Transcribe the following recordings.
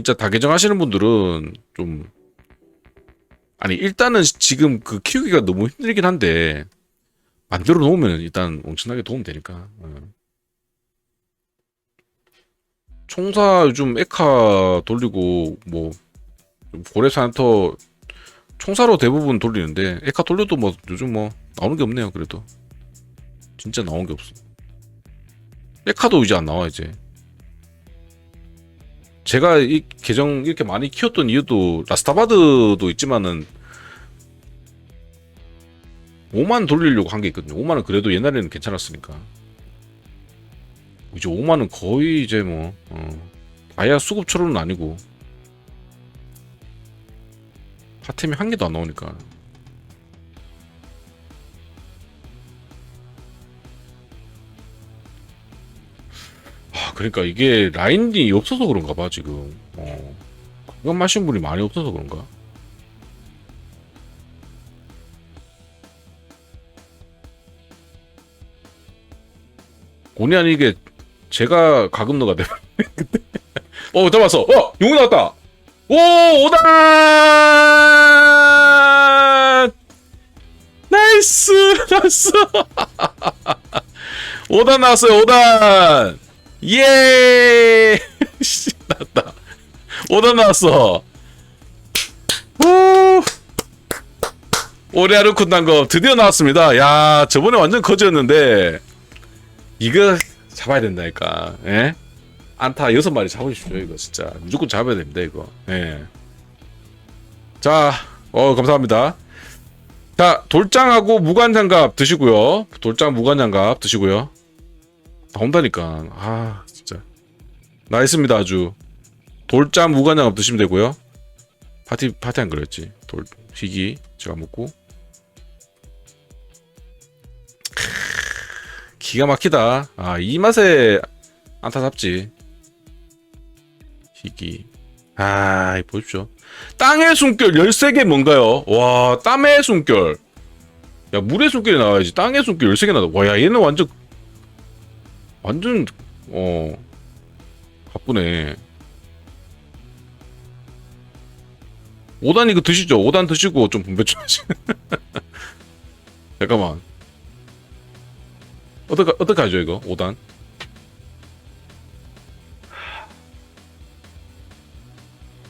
진짜 다 개정하시는 분들은 좀 아니 일단은 지금 그 키우기가 너무 힘들긴 한데 만들어 놓으면 일단 엄청나게 도움 되니까. 어. 총사 요즘 에카 돌리고 뭐 고래산터 총사로 대부분 돌리는데 에카 돌려도 뭐 요즘 뭐 나오는 게 없네요 그래도 진짜 나온 게 없어 에카도 이제 안 나와 이제 제가 이 계정 이렇게 많이 키웠던 이유도 라스타바드도 있지만은 5만 돌리려고 한 게 있거든요. 5만은 그래도 옛날에는 괜찮았으니까. 이제 5만은 거의 이제 뭐 어, 다이아 수급처럼은 아니고 파템이 한 개도 안 나오니까 그러니까 이게 라인이 없어서 그런가 봐 지금 어 그건 마신 분이 많이 없어서 그런가 본의 아니게 제가 가금너가 돼. 그때. 어, 잡았어. 어, 용이 나왔다. 오, 오단! 나이스, 나이스. 오단 나왔어요, 오단. 예! 씨, 나왔다. 오단 나왔어. 오! 오레아르 쿤단거 드디어 나왔습니다. 야, 저번에 완전 거지였는데, 이거 잡아야 된다니까. 예? 안타 여섯 마리 잡으십시오 이거 진짜 무조건 잡아야 됩니다 이거. 예. 자, 어 감사합니다. 자 돌장하고 무관장갑 드시고요. 돌장 무관장갑 드시고요. 나온다니까. 아 진짜 나 있습니다 아주. 돌장 무관장갑 드시면 되고요. 파티 파티 안 그랬지. 돌 희기 제가 먹고. 기가 막히다. 아, 이 맛에 안타 잡지. 희귀. 아, 이 보십시오. 땅의 숨결 13개 뭔가요? 와, 땀의 숨결. 야, 물의 숨결이 나와야지. 땅의 숨결 13개 나와. 와, 야, 얘는 완전, 완전, 어, 바쁘네. 5단 이거 드시죠? 5단 드시고 좀 분배 좀 하시. 잠깐만. 어떻게 어떻게 하죠 이거 5단?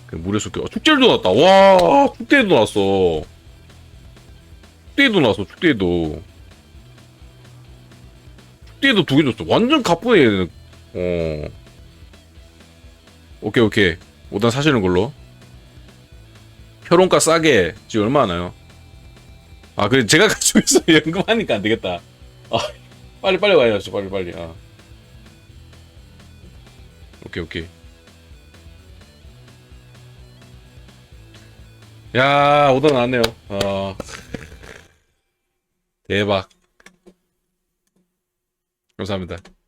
그 물에 쏟겨. 어, 축제도 나왔다. 와, 축제도 나왔어. 축제도 나왔어. 축제도. 축제도 두 개 줬어. 완전 가쁘네 얘는. 어. 오케이 오케이. 5단 사시는 걸로. 평론가 싸게 지금 얼마 하나요? 아, 그래 제가 가지고 있어 연금하니까 안 되겠다. 아, 빨리 빨리 와야죠 빨리 빨리 아 오케이 오케이 야 오다 나왔네요 어 대박 감사합니다